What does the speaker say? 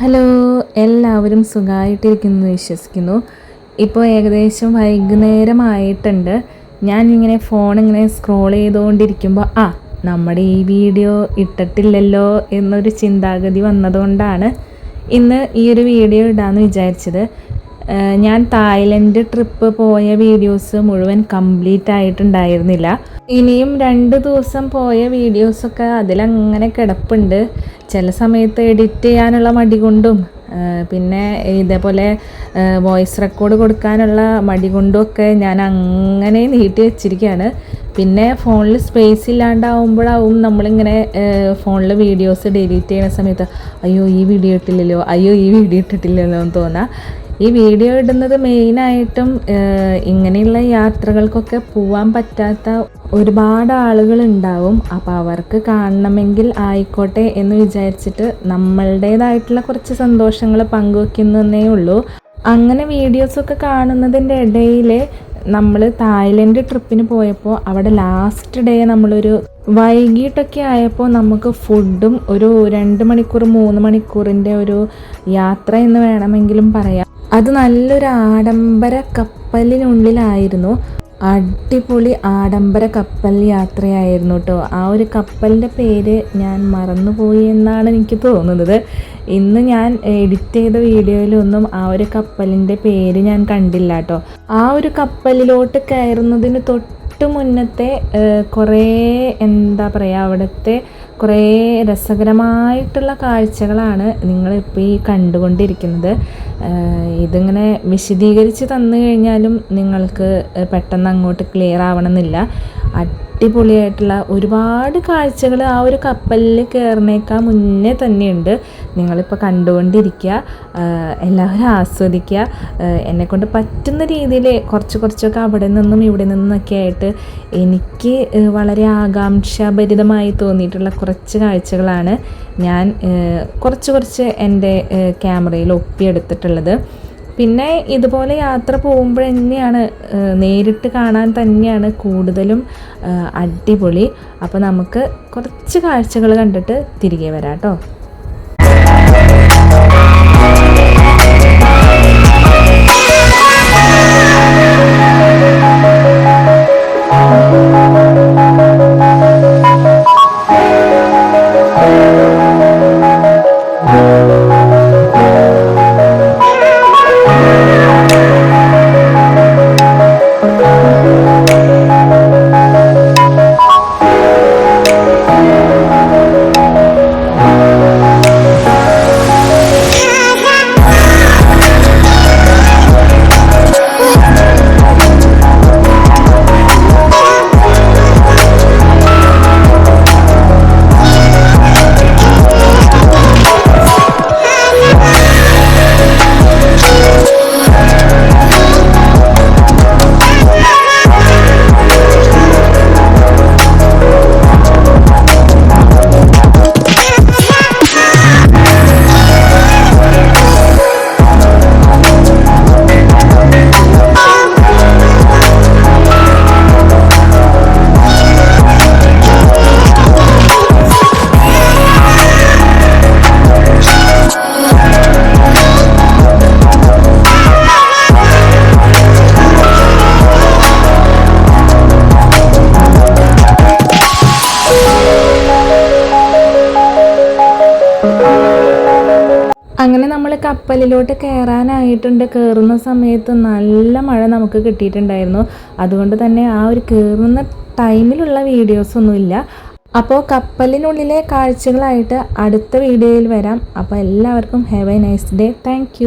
Hello എല്ലാവരും സുഖമായിട്ടിരിക്കുന്നു വിശ്വസിക്കുന്നു. ഇപ്പോൾ ഏകദേശം വൈകുന്നേരമായിട്ടുണ്ട്. ഞാൻ ഇങ്ങനെ ഫോൺ ഇങ്ങനെ സ്ക്രോൾ ചെയ്തുകൊണ്ടിരിക്കുമ്പോൾ ആ നമ്മുടെ ഈ വീഡിയോ ഇട്ടിട്ടില്ലല്ലോ എന്നൊരു ചിന്താഗതി വന്നതുകൊണ്ടാണ് ഇന്ന് ഈ ഒരു വീഡിയോ ഇടാമെന്ന് വിചാരിച്ചത്. ഞാൻ തായ്ലൻഡ് ട്രിപ്പ് പോയ വീഡിയോസ് മുഴുവൻ കംപ്ലീറ്റ് ആയിട്ടുണ്ടായിരുന്നില്ല. ഇനിയും രണ്ട് ദിവസം പോയ വീഡിയോസൊക്കെ അതിലങ്ങനെ കിടപ്പുണ്ട്. ചില സമയത്ത് എഡിറ്റ് ചെയ്യാനുള്ള മടി കൊണ്ടും പിന്നെ ഇതേപോലെ വോയിസ് റെക്കോർഡ് കൊടുക്കാനുള്ള മടി കൊണ്ടും ഒക്കെ ഞാൻ അങ്ങനെ നീട്ടി വെച്ചിരിക്കുകയാണ് പിന്നെ ഫോണിൽ സ്പേസ് ഇല്ലാണ്ടാവുമ്പോഴാവും നമ്മളിങ്ങനെ ഫോണിൽ വീഡിയോസ് ഡിലീറ്റ് ചെയ്യുന്ന സമയത്ത് അയ്യോ ഈ വീഡിയോ ഇട്ടില്ലല്ലോ അയ്യോ ഈ വീഡിയോ ഇട്ടിട്ടില്ലല്ലോ എന്ന് തോന്നാം. ഈ വീഡിയോ ഇടുന്നത് മെയിനായിട്ടും ഇങ്ങനെയുള്ള യാത്രകൾക്കൊക്കെ പോവാൻ പറ്റാത്ത ഒരുപാട് ആളുകൾ ഉണ്ടാവും. അപ്പോൾ അവർക്ക് കാണണമെങ്കിൽ ആയിക്കോട്ടെ എന്ന് വിചാരിച്ചിട്ട് നമ്മളുടേതായിട്ടുള്ള കുറച്ച് സന്തോഷങ്ങൾ പങ്കുവെക്കുന്നതേ ഉള്ളൂ. അങ്ങനെ വീഡിയോസൊക്കെ കാണുന്നതിന്റെ ഇടയിൽ നമ്മൾ തായ്ലൻഡ് ട്രിപ്പിന് പോയപ്പോൾ അവിടെ ലാസ്റ്റ് ഡേ നമ്മളൊരു വൈകിട്ടൊക്കെ ആയപ്പോൾ നമുക്ക് ഫുഡും ഒരു രണ്ട് മണിക്കൂർ മൂന്ന് മണിക്കൂറിന്റെ ഒരു യാത്ര എന്ന് വേണമെങ്കിലും പറയാം. അത് നല്ലൊരു ആഡംബര കപ്പലിനുള്ളിലായിരുന്നു. അടിപൊളി ആഡംബര കപ്പൽ യാത്രയായിരുന്നു കേട്ടോ ആ ഒരു കപ്പലിന്റെ പേര് ഞാൻ മറന്നുപോയി എന്നാണ് എനിക്ക് തോന്നുന്നത്. ഇന്ന് ഞാൻ എഡിറ്റ് ചെയ്ത വീഡിയോയിലൊന്നും ആ ഒരു കപ്പലിന്റെ പേര് ഞാൻ കണ്ടില്ല കേട്ടോ ആ ഒരു കപ്പലിലോട്ട് കയറുന്നതിന് തൊട്ട് മുന്നത്തെ കുറേ എന്താ പറയുക അവിടുത്തെ കുറേ രസകരമായിട്ടുള്ള കാഴ്ചകളാണ് നിങ്ങളിപ്പോൾ ഈ കണ്ടുകൊണ്ടിരിക്കുന്നത്. ഇതിങ്ങനെ വിശദീകരിച്ച് തന്നു കഴിഞ്ഞാലും നിങ്ങൾക്ക് പെട്ടെന്ന് അങ്ങോട്ട് ക്ലിയർ ആവണമെന്നില്ല. അടിപൊളിയായിട്ടുള്ള ഒരുപാട് കാഴ്ചകൾ ആ ഒരു കപ്പലിൽ കയറുന്നേക്കാൾ മുന്നേ തന്നെയുണ്ട്. നിങ്ങളിപ്പോൾ കണ്ടുകൊണ്ടിരിക്കുക എല്ലാവരും ആസ്വദിക്കുക എന്നെക്കൊണ്ട് പറ്റുന്ന രീതിയിൽ കുറച്ച് കുറച്ചൊക്കെ അവിടെ നിന്നും ഇവിടെ നിന്നൊക്കെ ആയിട്ട് എനിക്ക് വളരെ ആകാംക്ഷാഭരിതമായി തോന്നിയിട്ടുള്ള കുറച്ച് കാഴ്ചകളാണ് ഞാൻ കുറച്ച് കുറച്ച് എന്റെ ക്യാമറയിൽ ഒപ്പിയെടുത്തിട്ടുള്ളത്. പിന്നെ ഇതുപോലെ യാത്ര പോകുമ്പോൾ തന്നെയാണ് നേരിട്ട് കാണാൻ തന്നെയാണ് കൂടുതലും അടിപൊളി. അപ്പോൾ നമുക്ക് കുറച്ച് കാഴ്ചകൾ കണ്ടിട്ട് തിരികെ വരാം കേട്ടോ കപ്പലിലോട്ട് കയറാനായിട്ടുണ്ട് കയറുന്ന സമയത്ത് നല്ല മഴ നമുക്ക് കിട്ടിയിട്ടുണ്ടായിരുന്നു. അതുകൊണ്ട് തന്നെ ആ ഒരു കയറുന്ന ടൈമിലുള്ള വീഡിയോസൊന്നുമില്ല അപ്പോൾ കപ്പലിനുള്ളിലെ കാഴ്ചകളായിട്ട് അടുത്ത വീഡിയോയിൽ വരാം. അപ്പോൾ എല്ലാവർക്കും have a nice day thank